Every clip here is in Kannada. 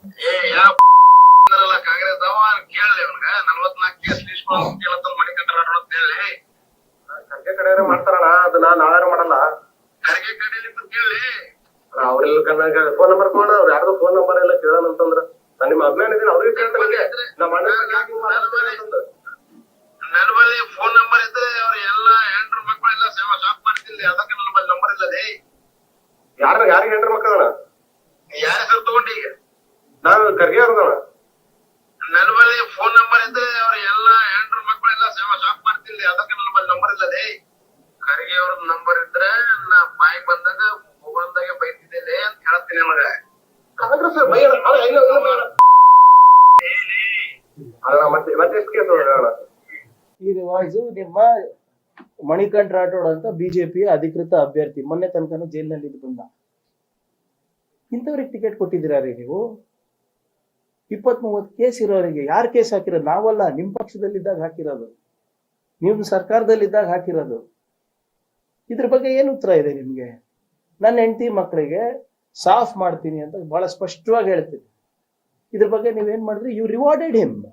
ಕಾಂಗ್ರೆಸ್ ಅವ ಕೇಳಲಿ ಅವನ್ಗ. ನಲ್ವತ್ನಾಲ್ಕು ಕೇಸ್ ಇಸ್ಕೊಂಡು ಕೇಳತ್ತ ಮಣಿಕಂಡ್ರ ಅಂತ ಹೇಳಿ. ಖರ್ಗೆ ಕಡೆ ಮಾಡ್ತಾರಣ ಅದನ್ನ ನಾವೇನು ಮಾಡಲ್ಲ? ಖರ್ಗೆ ಕಡೆಯಲ್ಲಿ ಕೇಳಿ. ಅವ್ರೆಲ್ಲ ಫೋನ್ ನಂಬರ್ ಕೊಡ ಅವ್ರ ಯಾರ್ದು ಫೋನ್ ನಂಬರ್ ಎಲ್ಲ ಕೇಳೋಣ ಅಂತಂದ್ರ. ನಾನ್ ನಿಮ್ಮ ಅಭಿಮಾನ ಇದೀನಿ ಅವ್ರಿಗೆ ಕೇಳ್ತಾರೆ ನಮ್ಮ ಅಣ್ಣ. ನನ್ನ ಬಳಿ ಫೋನ್ ನಂಬರ್ ಇದ್ರೆ ಅವ್ರ ಎಲ್ಲಾ ಹೆಂಡ್ರು ಮಕ್ಕಳೆಲ್ಲ ಸೇವಾ ಶಾಪ್ ಮಾಡ್ತಿಲ್ಲ ಅದಕ್ಕೆ ನನ್ನ ಬಳಿ ನಂಬರ್ ಇಲ್ಲದೆ ಯಾರ ಯಾರಿಗೆ ಹೆಂಡ್ರ ಮಕ್ಕಳಣ ಯಾರ ಹೆಸರು ತಗೊಂಡಿ ಈಗ ನಾನು ಖರ್ಗೆ ಅವ್ರದವ. ನನ್ನ ಬಳಿ ಫೋನ್ ನಂಬರ್ ಇದ್ರೆ ಅವ್ರ ಎಲ್ಲಾ ಹೆಂಡ್ರು ಮಕ್ಕಳೆಲ್ಲ ಸೇವಾ ಶಾಪ್ ಮಾಡ್ತಿಲ್ಲ ಅದಕ್ಕೆ ನನ್ನ ಬಳಿ ನಂಬರ್ ಇಲ್ಲದೆ ಖರ್ಗೆ ಅವ್ರದ್ ನಂಬರ್ ಇದ್ರೆ ನಾ ಬಾಯಿಗೆ ಬಂದಾಗ ಮೊಬೈಲ್ದಾಗೆ ಬೈತಿದ್ದೆ ಅಂತ ಹೇಳ್ತೀನಿ ಇಲ್ಲ ಇಲ್ಲ. ಅಣ್ಣ ಮತ್ತೆ ಮತ್ತೆ ಎಷ್ಟು ಕೇಸ್ ಅಣ್ಣ ಇದು ವಾಯ್ಸು ನಿಮ್ಮ ಮಣಿಕಂಠ ರಾಠೋಡ್ ಅಂತ ಬಿಜೆಪಿ ಅಧಿಕೃತ ಅಭ್ಯರ್ಥಿ ಮೊನ್ನೆ ತನಕನೂ ಜೈಲಿನಲ್ಲಿ ಇದ್ದು ಬಂದ. ಇಂಥವ್ರಿಗೆ ಟಿಕೆಟ್ ಕೊಟ್ಟಿದ್ದೀರಾ ರೀ ನೀವು? ಇಪ್ಪತ್ತ್ ಮೂವತ್ತು ಕೇಸ್ ಇರೋರಿಗೆ ಯಾರು ಕೇಸ್ ಹಾಕಿರೋದು? ನಾವಲ್ಲ ನಿಮ್ಮ ಪಕ್ಷದಲ್ಲಿದ್ದಾಗ ಹಾಕಿರೋದು. ನಿಮ್ಮ ಸರ್ಕಾರದಲ್ಲಿದ್ದಾಗ ಹಾಕಿರೋದು. ಇದ್ರ ಬಗ್ಗೆ ಏನು ಉತ್ತರ ಇದೆ ನಿಮಗೆ? ನನ್ನ ಹೆಂಡತಿ ಮಕ್ಕಳಿಗೆ ಸಾಫ್ ಮಾಡ್ತೀನಿ ಅಂತ ಬಹಳ ಸ್ಪಷ್ಟವಾಗಿ ಹೇಳ್ತೀನಿ. ಇದ್ರ ಬಗ್ಗೆ ನೀವೇನ್ ಮಾಡಿದ್ರಿ? ಯು ರಿವಾರ್ಡೆಡ್ ಹಿಮ್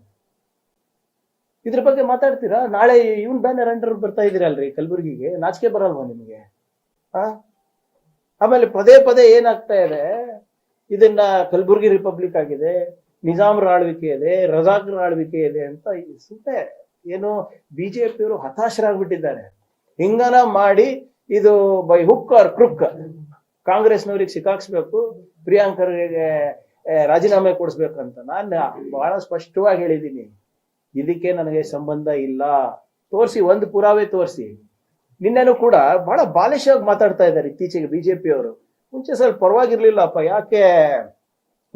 ಇದ್ರ ಬಗ್ಗೆ ಮಾತಾಡ್ತೀರಾ? ನಾಳೆ ಇವನ್ ಬ್ಯಾನರ್ ಅಂಡರ್ ಬರ್ತಾ ಇದೀರಲ್ರಿ ಕಲಬುರಗಿಗೆ. ನಾಚಿಕೆ ಬರಲ್ವಾ ನಿಮಗೆ? ಆ? ಆಮೇಲೆ ಪದೇ ಪದೇ ಏನಾಗ್ತಾ ಇದೆ? ಇದನ್ನ ಕಲಬುರಗಿ ರಿಪಬ್ಲಿಕ್ ಆಗಿದೆ. ನಿಜಾಮ್ರ ಆಳ್ವಿಕೆ ಇದೆ ರಜಾಕ್ರ ಆಳ್ವಿಕೆ ಇದೆ ಅಂತ ಸುಮ್ಮನೆ ಏನು ಬಿಜೆಪಿಯವರು ಹತಾಶರಾಗ್ಬಿಟ್ಟಿದ್ದಾರೆ. ಹಿಂಗನ ಮಾಡಿ ಇದು ಬೈ ಹುಕ್ ಆರ್ ಕ್ರುಕ್. ಕಾಂಗ್ರೆಸ್ನವ್ರಿಗೆ ಸಿಕ್ಕಾಕ್ಸ್ಬೇಕು, ಪ್ರಿಯಾಂಕರ್ಗೆ ರಾಜೀನಾಮೆ ಕೊಡಿಸ್ಬೇಕಂತ ನಾನು ಬಹಳ ಸ್ಪಷ್ಟವಾಗಿ ಹೇಳಿದ್ದೀನಿ. ಇದಕ್ಕೆ ನನಗೆ ಸಂಬಂಧ ಇಲ್ಲ. ತೋರಿಸಿ, ಒಂದು ಪುರಾವೆ ತೋರಿಸಿ. ನಿನ್ನೆನೂ ಕೂಡ ಬಹಳ ಬಾಲಿಶವಾಗಿ ಮಾತಾಡ್ತಾ ಇದ್ದಾರೆ ಇತ್ತೀಚೆಗೆ ಬಿಜೆಪಿ ಅವರು ಮುಂಚೆ ಸ್ವಲ್ಪ ಪರವಾಗಿರ್ಲಿಲ್ಲಪ್ಪ, ಯಾಕೆ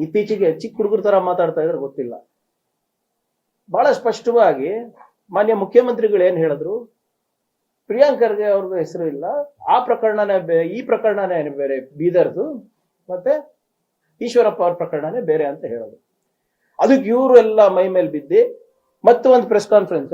ಇತ್ತೀಚೆಗೆ ಚಿಕ್ಕ ಹುಡುಗರ ತರ ಮಾತಾಡ್ತಾ ಇದ್ರೆ ಗೊತ್ತಿಲ್ಲ. ಬಹಳ ಸ್ಪಷ್ಟವಾಗಿ ಮಾನ್ಯ ಮುಖ್ಯಮಂತ್ರಿಗಳು ಏನ್ ಹೇಳಿದ್ರು? ಪ್ರಿಯಾಂಕ್ ಖರ್ಗೆ ಅವ್ರದ್ದು ಹೆಸರು ಇಲ್ಲ. ಆ ಪ್ರಕರಣನೇ ಈ ಪ್ರಕರಣನೇ ಬೇರೆ ಬೀದರ್ದು, ಮತ್ತೆ ಈಶ್ವರಪ್ಪ ಅವ್ರ ಪ್ರಕರಣನೇ ಬೇರೆ ಅಂತ ಹೇಳೋದು. ಅದಕ್ಕೆ ಇವರು ಎಲ್ಲ ಮೈ ಮೇಲೆ ಬಿದ್ದಿ, ಮತ್ತೆ ಒಂದು ಪ್ರೆಸ್ ಕಾನ್ಫರೆನ್ಸ್